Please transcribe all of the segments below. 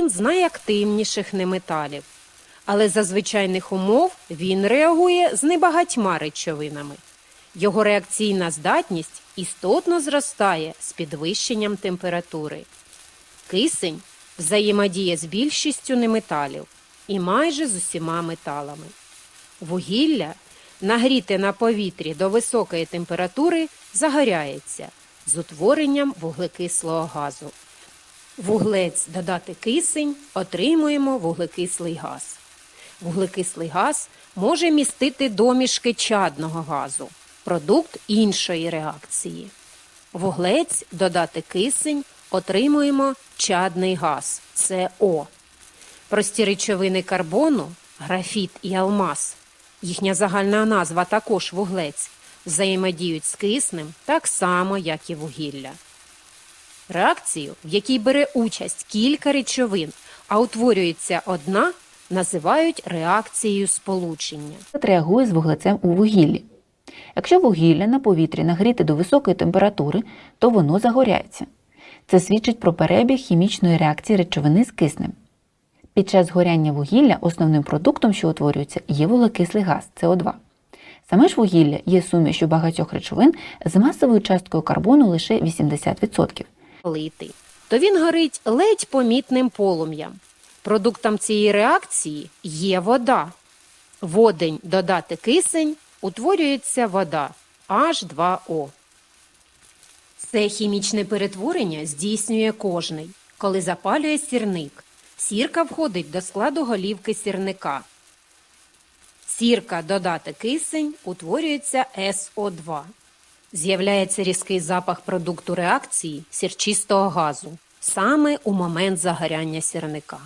один з найактивніших неметалів. Але за звичайних умов він реагує з небагатьма речовинами. Його реакційна здатність істотно зростає з підвищенням температури. Кисень взаємодіє з більшістю неметалів і майже з усіма металами. Вугілля, нагріте на повітрі до високої температури, загоряється з утворенням вуглекислого газу. Вуглець додати кисень, отримуємо вуглекислий газ. Вуглекислий газ може містити домішки чадного газу, продукт іншої реакції. Вуглець додати кисень, отримуємо чадний газ СО. Прості речовини карбону, графіт і алмаз, їхня загальна назва також вуглець, взаємодіють з киснем так само, як і вугілля. Реакцію, в якій бере участь кілька речовин, а утворюється одна, називають реакцією сполучення. реагує з вуглецем у вугіллі. Якщо вугілля на повітрі нагріти до високої температури, то воно загоряється. Це свідчить про перебіг хімічної реакції речовини з киснем. Під час згоряння вугілля основним продуктом, що утворюється, є вуглекислий газ СО2. Саме ж вугілля є сумішю багатьох речовин з масовою часткою карбону лише 80%. Лити, то він горить ледь помітним полум'ям. Продуктом цієї реакції є вода. Водень додати кисень утворюється вода H2O. Це хімічне перетворення здійснює кожний, коли запалює сірник. Сірка входить до складу голівки сірника. Сірка додати кисень утворюється СО2. З'являється різкий запах продукту реакції сірчистого газу саме у момент загоряння сірника.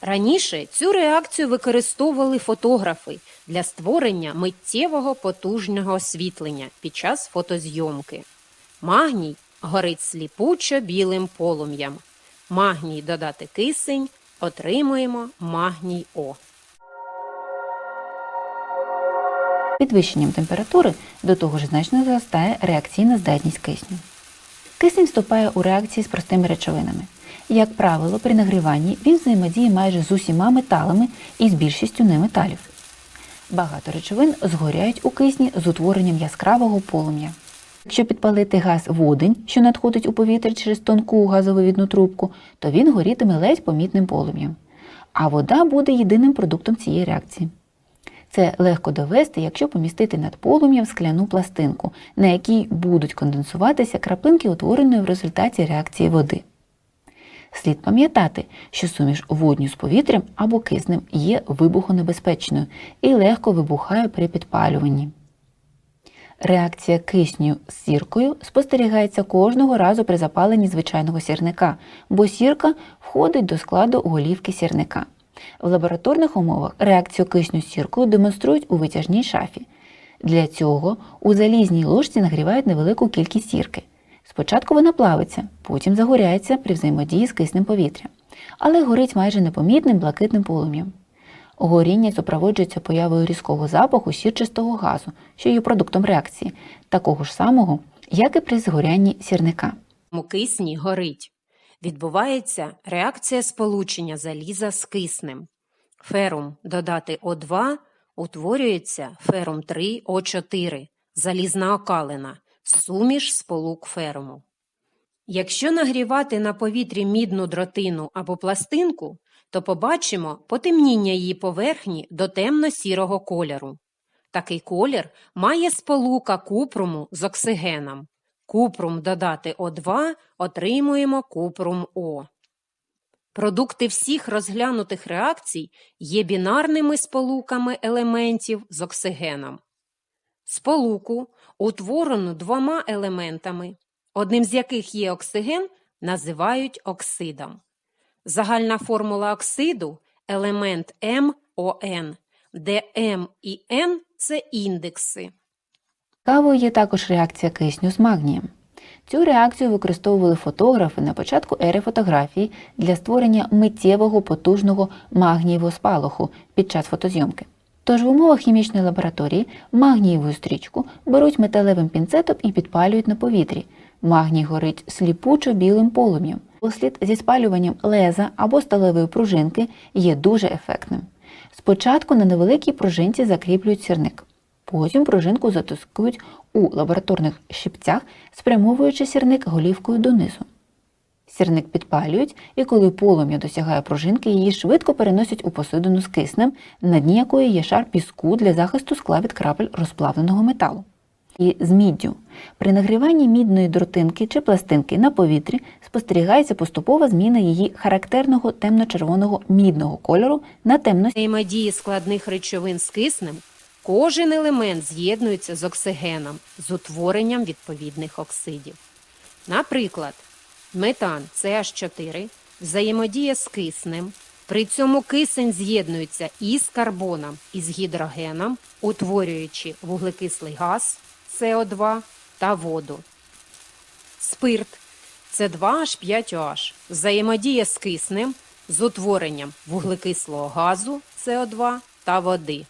Раніше цю реакцію використовували фотографи для створення миттєвого потужного освітлення під час фотозйомки. Магній горить сліпучо білим полум'ям. Магній додати кисень, отримуємо магній О. Підвищенням температури до того ж значно зростає реакційна здатність кисню. Кисень вступає у реакції з простими речовинами. Як правило, при нагріванні він взаємодіє майже з усіма металами і з більшістю неметалів. Багато речовин згоряють у кисні з утворенням яскравого полум'я. Якщо підпалити газ водень, що надходить у повітря через тонку газовивідну трубку, то він горітиме ледь помітним полум'ям. А вода буде єдиним продуктом цієї реакції. Це легко довести, якщо помістити над полум'ям скляну пластинку, на якій будуть конденсуватися краплинки, утвореної в результаті реакції води. Слід пам'ятати, що суміш водню з повітрям або киснем є вибухонебезпечною і легко вибухає при підпалюванні. Реакція кисню з сіркою спостерігається кожного разу при запаленні звичайного сірника, бо сірка входить до складу голівки сірника. В лабораторних умовах реакцію кисню з сіркою демонструють у витяжній шафі. Для цього у залізній ложці нагрівають невелику кількість сірки. Спочатку вона плавиться, потім загоряється при взаємодії з киснем повітря, але горить майже непомітним блакитним полум'ям. Горіння супроводжується появою різкого запаху сірчистого газу, що є продуктом реакції, такого ж самого, як і при згорянні сірника. У кисні горить. Відбувається реакція сполучення заліза з киснем. Ферум додати О2 утворюється ферум 3 О4, залізна окалина, суміш сполук феруму. Якщо нагрівати на повітрі мідну дротину або пластинку, то побачимо потемніння її поверхні до темно-сірого кольору. Такий колір має сполука купруму з оксигеном. Купрум додати О2 отримуємо купрум О. Продукти всіх розглянутих реакцій є бінарними сполуками елементів з оксигеном. Сполуку, утворену двома елементами, одним з яких є оксиген, називають оксидом. Загальна формула оксиду елемент МОН, де М і Н це індекси. Цікавою є також реакція кисню з магнієм. Цю реакцію використовували фотографи на початку ери фотографії для створення миттєвого потужного магнієвого спалаху під час фотозйомки. Тож в умовах хімічної лабораторії магнієву стрічку беруть металевим пінцетом і підпалюють на повітрі. Магній горить сліпучо білим полум'ям. Дослід зі спалюванням леза або сталевої пружинки є дуже ефектним. Спочатку на невеликій пружинці закріплюють сірник, потім пружинку затискують у лабораторних щипцях, спрямовуючи сірник голівкою донизу. Сірник підпалюють, і коли полум'я досягає пружинки, її швидко переносять у посудину з киснем, на дні якої є шар піску для захисту скла від крапель розплавленого металу. І з міддю. При нагріванні мідної дротинки чи пластинки на повітрі спостерігається поступова зміна її характерного темно-червоного мідного кольору на темно взаємодії складних речовин з киснем кожен елемент з'єднується з оксигеном з утворенням відповідних оксидів. Наприклад, метан CH4 взаємодіє з киснем. При цьому кисень з'єднується із карбоном і з гідрогеном, утворюючи вуглекислий газ СО2 та воду. Спирт С2H5OH взаємодіє з киснем з утворенням вуглекислого газу СО2 та води.